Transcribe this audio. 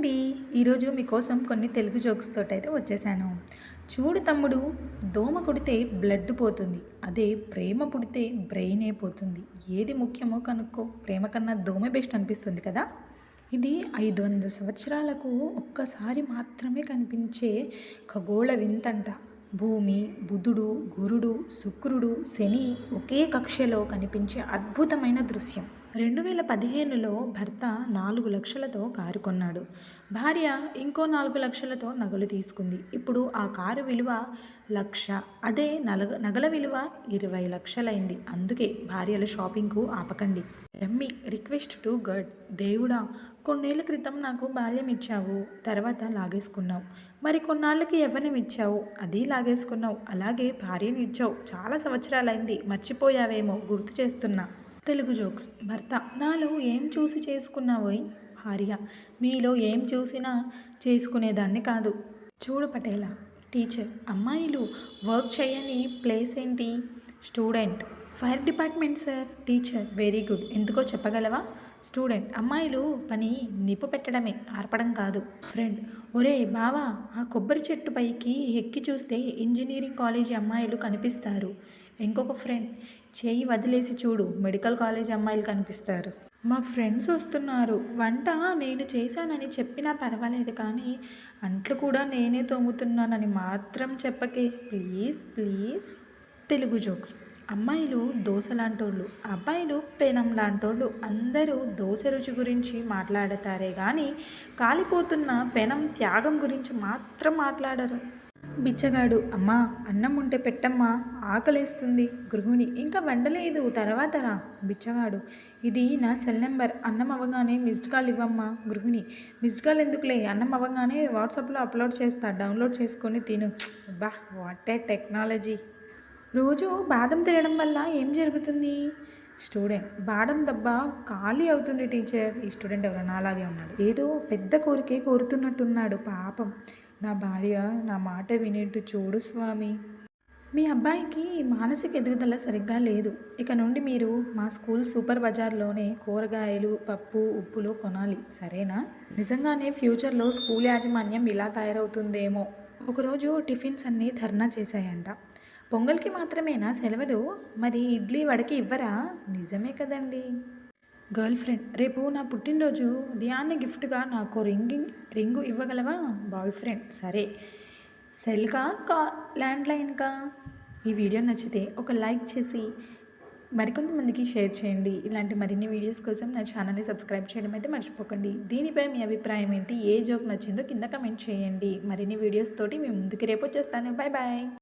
అండి ఈరోజు మీకోసం కొన్ని తెలుగు జోక్స్ తోటైతే అయితే వచ్చేసాను. చూడు తమ్ముడు దోమ కుడితే బ్లడ్ పోతుంది. అదే ప్రేమ పుడితే బ్రెయినే పోతుంది. ఏది ముఖ్యమో కనుక్కో ప్రేమ కన్నా దోమ బెస్ట్ అనిపిస్తుంది కదా? ఇది ఐదు వందల సంవత్సరాలకు ఒక్కసారి మాత్రమే కనిపించే ఖగోళ వింతంట. భూమి బుధుడు గురుడు శుక్రుడు శని ఒకే కక్షలో కనిపించే అద్భుతమైన దృశ్యం. రెండు వేల పదిహేనులో భర్త నాలుగు లక్షలతో కారు కొన్నాడు. భార్య ఇంకో నాలుగు లక్షలతో నగలు తీసుకుంది. ఇప్పుడు ఆ కారు విలువ లక్ష. అదే నలగ నగల విలువ ఇరవై లక్షలైంది. అందుకే భార్యల షాపింగ్కు ఆపకండి. రమ్మి రిక్వెస్ట్ టు గడ్. దేవుడా కొన్నేళ్ళ క్రితం నాకు బాల్యం ఇచ్చావు తర్వాత లాగేసుకున్నావు. మరి కొన్నాళ్ళకి ఎవరిని ఇచ్చావు అది లాగేసుకున్నావు. అలాగే భార్యను ఇచ్చావు చాలా సంవత్సరాలైంది. మర్చిపోయావేమో గుర్తు చేస్తున్నా. తెలుగు జోక్స్. భర్త నాలో ఏం చూసి చేసుకున్నావోయ్? భార్య మీలో ఏం చూసినా చేసుకునేదాన్ని కాదు. చూడు పటేలా టీచర్ అమ్మాయిలు వర్క్ చేయని ప్లేస్ ఏంటి? Student. Fire department sir. Teacher. Very good. ఎందుకో చెప్పగలవా? స్టూడెంట్. అమ్మాయిలు పని నిప్పు పెట్టడమే ఆర్పడం కాదు. ఫ్రెండ్. ఒరే బావా ఆ కొబ్బరి చెట్టు పైకి ఎక్కి చూస్తే ఇంజనీరింగ్ కాలేజీ అమ్మాయిలు కనిపిస్తారు. ఇంకొక ఫ్రెండ్. చేయి వదిలేసి చూడు మెడికల్ కాలేజ్ అమ్మాయిలు కనిపిస్తారు. మా ఫ్రెండ్స్ వస్తున్నారు. వంట నేను చేశానని చెప్పినా పర్వాలేదు కానీ అంట్లు కూడా నేనే తోముతున్నానని మాత్రం చెప్పకే. Please please. తెలుగు జోక్స్. అమ్మాయిలు దోశ లాంటోళ్ళు అబ్బాయిలు పెనం లాంటోళ్ళు అందరూ దోశ రుచి గురించి మాట్లాడతారే కానీ కాలిపోతున్న పెనం త్యాగం గురించి మాత్రం మాట్లాడరు. బిచ్చగాడు అమ్మా అన్నం ఉంటే పెట్టమ్మా ఆకలేస్తుంది గృహిణి ఇంకా వండలేదు తర్వాత రా బిచ్చగాడు ఇది నా సెల్ నెంబర్ అన్నం అవ్వగానే మిస్డ్ కాల్ ఇవ్వమ్మా గృహిణి మిస్డ్ కాల్ ఎందుకులే అన్నం అవ్వగానే వాట్సాప్లో అప్లోడ్ చేస్తా డౌన్లోడ్ చేసుకొని తిను. బా వాట్ ఏ టెక్నాలజీ! రోజు బాదం తినడం వల్ల ఏం జరుగుతుంది? స్టూడెంట్ బాదం దెబ్బ ఖాళీ అవుతుంది టీచర్. ఈ స్టూడెంట్ ఎవరైనా అలాగే ఉన్నాడు. ఏదో పెద్ద కోరికే కోరుతున్నట్టున్నాడు. పాపం. నా భార్య నా మాట వినేట్టు చూడు స్వామి. మీ అబ్బాయికి మానసిక ఎదుగుదల సరిగ్గా లేదు. ఇక నుండి మీరు మా స్కూల్ సూపర్ బజార్లోనే కూరగాయలు పప్పు ఉప్పులు కొనాలి. సరేనా? నిజంగానే ఫ్యూచర్లో స్కూల్ యాజమాన్యం ఇలా తయారవుతుందేమో. ఒకరోజు టిఫిన్స్ అన్నీ ధర్నా చేశాయంట. పొంగల్కి మాత్రమేనా సెలవులు? మరి ఇడ్లీ వడకి ఇవ్వరా? నిజమే కదండి. గర్ల్ ఫ్రెండ్ రేపు నా పుట్టినరోజు. ఉదయాన్నే గిఫ్ట్గా నాకు రింగింగ్ రింగు ఇవ్వగలవా? బాయ్ ఫ్రెండ్ సరే. సెల్కా? కా? ల్యాండ్లైన్కా? ఈ వీడియో నచ్చితే ఒక లైక్ చేసి మరికొంతమందికి షేర్ చేయండి. ఇలాంటి మరిన్ని వీడియోస్ కోసం నా ఛానల్ని సబ్స్క్రైబ్ చేయడం అయితే మర్చిపోకండి. దీనిపై మీ అభిప్రాయం ఏంటి? ఏ జోక్ నచ్చిందో కింద కమెంట్ చేయండి. మరిన్ని వీడియోస్ తోటి మేము ముందుకు రేపు వచ్చేస్తాను. Bye bye.